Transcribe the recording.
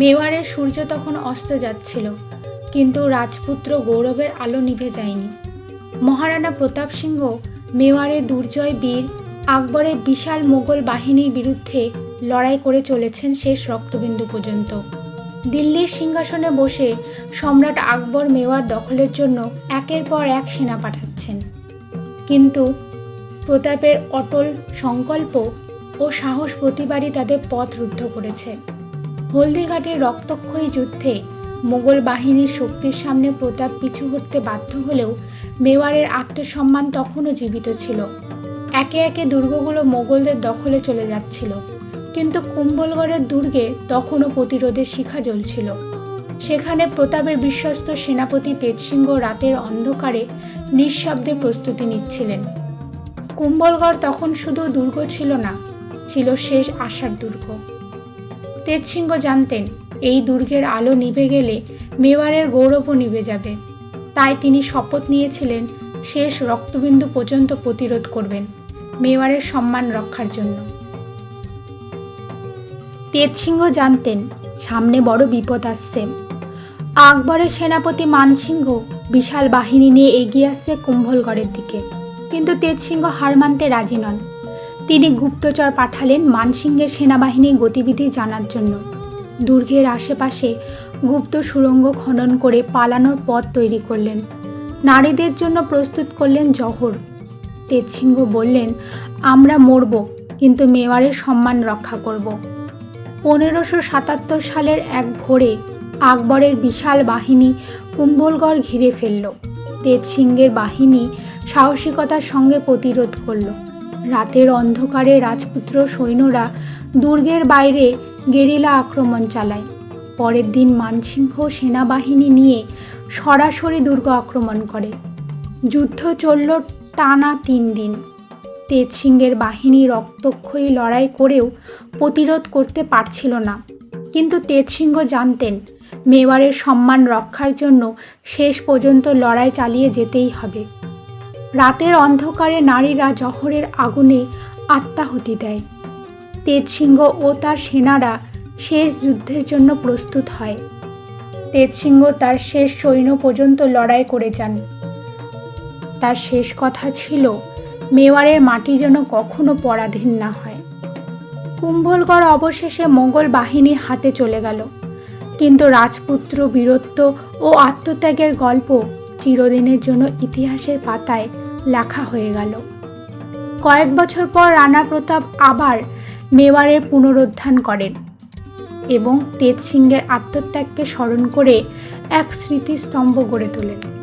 মেওয়ারের সূর্য তখন অস্ত যাচ্ছিল, কিন্তু রাজপুত্র গৌরবের আলো নিভে যায়নি। মহারানা প্রতাপ সিংহ মেওয়ারের দুর্জয় বীর আকবরের বিশাল মোগল বাহিনীর বিরুদ্ধে লড়াই করে চলেছেন শেষ রক্তবিন্দু পর্যন্ত। দিল্লির সিংহাসনে বসে সম্রাট আকবর মেওয়ার দখলের জন্য একের পর এক সেনা পাঠাচ্ছেন। কিন্তু প্রতাপের অটল সংকল্প ও সাহস প্রতিবারই তাদের পথ রুদ্ধ করেছে। হলদিঘাটের রক্তক্ষয়ী যুদ্ধে মোগল বাহিনীর শক্তির সামনে প্রতাপ পিছু হটতে বাধ্য হলেও মেওয়ারের আত্মসম্মান তখনও জীবিত ছিল। একে একে দুর্গগুলো মোগলদের দখলে চলে যাচ্ছিল। কিন্তু কুম্ভলগড়ের দুর্গে তখনও প্রতিরোধের শিখা জ্বলছিল। সেখানে প্রতাপের বিশ্বস্ত সেনাপতি তেজসিংহ রাতের অন্ধকারে নিঃশব্দে প্রস্তুতি নিচ্ছিলেন। কুম্ভলগড় তখন শুধু দুর্গ ছিল না, ছিল শেষ আশার দুর্গ। তেজসিংহ জানতেন, এই দুর্গের আলো নিভে গেলে মেওয়ারের গৌরবও নিভে যাবে। তাই তিনি শপথ নিয়েছিলেন, শেষ রক্তবিন্দু পর্যন্ত প্রতিরোধ করবেন, মেওয়ারের সম্মান রক্ষার জন্য। তেজসিংহ জানতেন, সামনে বড় বিপদ আসছে। আকবরের সেনাপতি মানসিংহ বিশাল বাহিনী নিয়ে এগিয়ে আসছে কুম্ভলগড়ের দিকে। কিন্তু তেজসিংহ হার মানতে রাজি নন। তিনি গুপ্তচর পাঠালেন মানসিংহের সেনাবাহিনীর গতিবিধি জানার জন্য। দুর্গের আশেপাশে গুপ্ত সুড়ঙ্গ খনন করে পালানোর পথ তৈরি করলেন। নারীদের জন্য প্রস্তুত করলেন জহর। তেজসিংহ বললেন, আমরা মরব, কিন্তু মেওয়ারের সম্মান রক্ষা করব। পনেরোশো সাতাত্তর সালের এক ভোরে আকবরের বিশাল বাহিনী কুম্ভলগড় ঘিরে ফেলল। তেজসিংহের বাহিনী সাহসিকতার সঙ্গে প্রতিরোধ করল। রাতের অন্ধকারে রাজপুত্র সৈন্যরা দুর্গের বাইরে গেরিলা আক্রমণ চালায়। পরের দিন মানসিংহ সেনাবাহিনী নিয়ে সরাসরি দুর্গ আক্রমণ করে। যুদ্ধ চলল টানা তিন দিন। তেজসিংহের বাহিনী রক্তক্ষয়ী লড়াই করেও প্রতিরোধ করতে পারছিল না। কিন্তু তেজসিংহ জানতেন মেওয়ারের সম্মান রক্ষার জন্য শেষ পর্যন্ত লড়াই চালিয়ে যেতেই হবে। রাতের অন্ধকারে নারীরা জহরের আগুনে আত্মাহুতি দেয়। তেজসিংহ ও তার সেনারা শেষ যুদ্ধের জন্য প্রস্তুত হয়। তেজসিংহ তার শেষ সৈন্য পর্যন্ত লড়াই করে যান। তার শেষ কথা ছিল, মেওয়ারের মাটি যেন কখনো পরাধীন না হয়। কুম্ভলগড় অবশেষে মোগল বাহিনীর হাতে চলে গেল। কিন্তু রাজপুত্র বীরত্ব ও আত্মত্যাগের গল্প চিরদিনের জন্য ইতিহাসের পাতায় লেখা হয়ে গেল। কয়েক বছর পর রানা প্রতাপ আবার মেওয়ারের পুনরুদ্ধার করেন এবং তেজ সিংহের আত্মত্যাগকে স্মরণ করে এক স্মৃতিস্তম্ভ গড়ে তোলেন।